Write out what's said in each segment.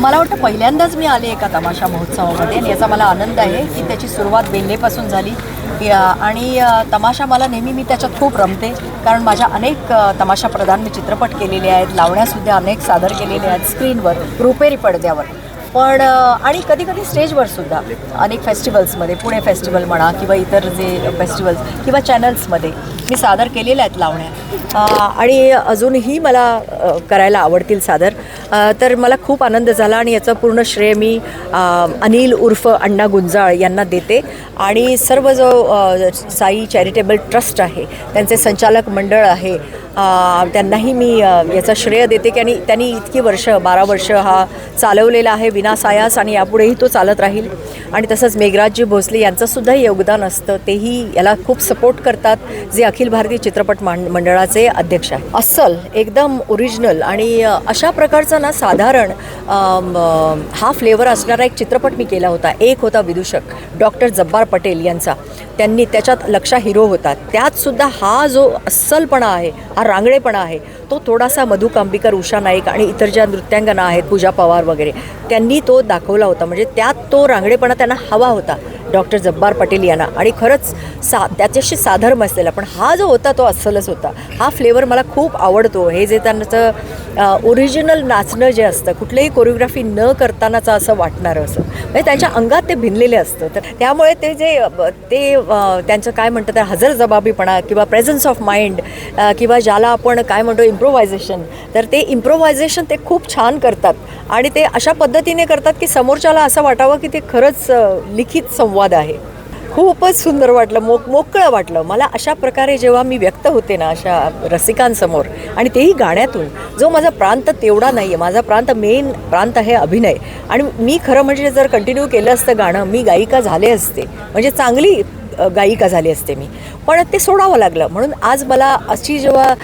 मला वाटतं पहिल्यांदाच मी आले एका तमाशा महोत्सवामध्ये आणि याचा मला आनंद आहे की त्याची सुरुवात बेल्लेपासून झाली. आणि तमाशा मला नेहमी मी त्याच्यात खूप रमते. कारण माझ्या अनेक तमाशा प्रधान मी चित्रपट केलेले आहेत लावण्यासुद्धा अनेक सादर केलेले आहेत स्क्रीनवर रुपेरी पडद्यावर. पण आणि कधी कधी स्टेजवर सुद्धा अनेक फेस्टिवल्समध्ये पुणे फेस्टिवल म्हणा किंवा इतर जे फेस्टिवल्स किंवा चॅनल्समध्ये. मी सादर केलेल्या आहेत लावण्या. आणि अजूनही मला करायला आवडतील सादर. तर मला खूप आनंद झाला आणि याचं पूर्ण श्रेय मी अनिल उर्फ अण्णा गुंजाळ यांना देते. आणि सर्व जो साई चॅरिटेबल ट्रस्ट आहे त्यांचे संचालक मंडळ आहे त्यांनाही मी याचं श्रेय देते की आणि त्यांनी इतकी वर्ष बारा वर्ष हा चालवलेला आहे विनासायास आणि यापुढेही तो चालत राहील. आणि तसंच मेघराजजी भोसले यांचंसुद्धा योगदान असतं. तेही याला खूप सपोर्ट करतात जे अखिल भारतीय चित्रपट मंडळाचे अध्यक्ष आहे अस्सल एकदम ओरिजिनल आणि अशा प्रकारचा ना साधारण हा फ्लेवर असणारा एक चित्रपट मी केला होता. एक होता विदूषक डॉक्टर जब्बार पटेल यांचा. त्यांनी त्याच्यात लक्षा हिरो होता त्यातसुद्धा हा जो अस्सलपणा आहे हा रांगडेपणा आहे तो थोडासा मधु कांबिकर उषा नाईक आणि इतर ज्या नृत्यांगना आहेत पूजा पवार वगैरे त्यांनी तो दाखवला होता. म्हणजे त्यात तो रांगडेपणा त्यांना हवा होता. डॉक्टर जब्बार पटेल यांना. आणि खरंच सा त्याच्याशी साधर्म असलेला पण हा जो होता तो अस्सलच होता. हा फ्लेवर मला खूप आवडतो. हे जे त्यांचं ओरिजिनल नाचणं जे असतं कुठलंही कोरिओग्राफी न करतानाचं असं वाटणारं असं. म्हणजे त्यांच्या अंगात ते भिनलेले असतं. तर त्यामुळे ते जे ते त्यांचं काय म्हणतात तर हजर जबाबीपणा किंवा प्रेझन्स ऑफ माइंड किंवा ज्याला आपण काय म्हणतो इम्प्रोव्हायझेशन तर ते इम्प्रोव्हायझेशन ते खूप छान करतात. आणि ते अशा पद्धतीने करतात की समोरच्याला असं वाटावं की ते खरंच लिखित संवाद आहे. खूपच सुंदर वाटलं मोक मोकळं वाटलं. मला अशा प्रकारे जेव्हा मी व्यक्त होते ना अशा रसिकांसमोर आणि तेही गाण्यातून जो माझा प्रांत तेवढा नाही आहे माझा प्रांत मेन प्रांत आहे अभिनय. आणि मी खरं म्हणजे जर कंटिन्यू केलं असतं गाणं मी गायिका झाले असते. म्हणजे चांगली गायिका झाली असते मी. पण ते सोडावं लागलं. म्हणून आज मला अशी जेव्हा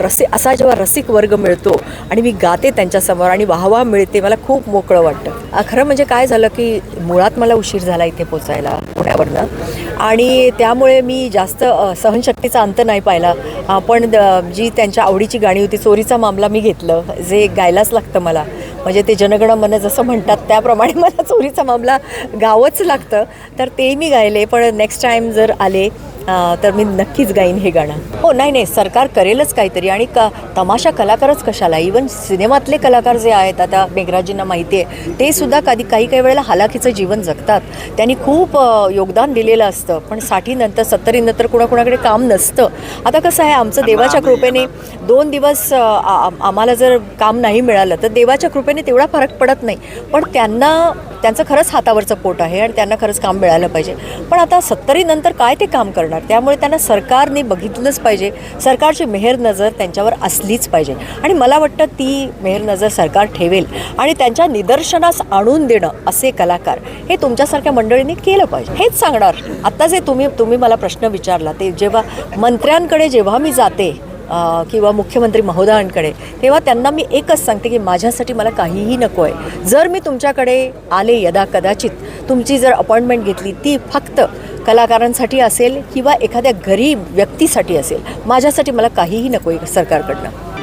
रसे असा जेव्हा रसिक वर्ग मिळतो आणि मी गाते त्यांच्यासमोर आणि वाहवा मिळते मला खूप मोकळं वाटतं. खरं म्हणजे काय झालं की मुळात मला उशीर झाला इथे पोचायला पुण्यावरनं. आणि त्यामुळे मी जास्त सहनशक्तीचा अंत नाही पाहिला. पण द- जी त्यांच्या आवडीची गाणी होती चोरीचा मामला मी घेतलं जे गायलाच लागतं मला. म्हणजे ते जनगण मन जसं म्हणतात त्याप्रमाणे मला चोरीचा मामला गावंच लागतं. तर ते मी गायले पण नेक्स्ट टाईम जर आले तर मी नक्कीच गाईन हे गाणं. हो नाही नाही सरकार करेलच काहीतरी आणि क तमाशा कलाकारच कशाला? इवन सिनेमातले कलाकार जे आहेत आता मेघराजींना माहिती आहे ते सुद्धा कधी काही काही वेळेला हालाखीचं जीवन जगतात. त्यांनी खूप योगदान दिलेलं असतं पण साठीनंतर सत्तरीनंतर कुणाकुणाकडे काम नसतं. आता कसं आहे आमचं देवाच्या कृपेने दोन दिवस आम्हाला जर काम नाही मिळालं तर देवाच्या कृपेने तेवढा फरक पडत नाही. पण त्यांना त्यांचं खरंच हातावरचं पोट आहे आणि त्यांना खरंच काम मिळालं पाहिजे. पण आता सत्तरीनंतर काय ते काम करणार? त्यामुळे त्यांना सरकारने बघितलंच पाहिजे. सरकारची मेहर नजर त्यांच्यावर असलीच पाहिजे. आणि मला वाटतं ती मेहर नजर सरकार ठेवेल आणि त्यांच्या निदर्शनास आणून देणं असे कलाकार हे तुमच्यासारख्या मंडळींनी केलं पाहिजे. हेच सांगणार. आत्ता जे तुम्ही तुम्ही मला प्रश्न विचारला. ते जेव्हा मंत्र्यांकडे जेव्हा मी जाते किंवा मुख्यमंत्री महोदयांकडे तेव्हा त्यांना मी एकच सांगते की माझ्यासाठी मला काहीही नको आहे जर मी तुमच्याकडे आले यदा कदाचित तुमची जर अपॉइंटमेंट घेतली ती फक्त कलाकारांसाठी असेल किंवा एखाद्या गरीब व्यक्तीसाठी असेल माझ्यासाठी मला काहीही नको आहे सरकारकडनं.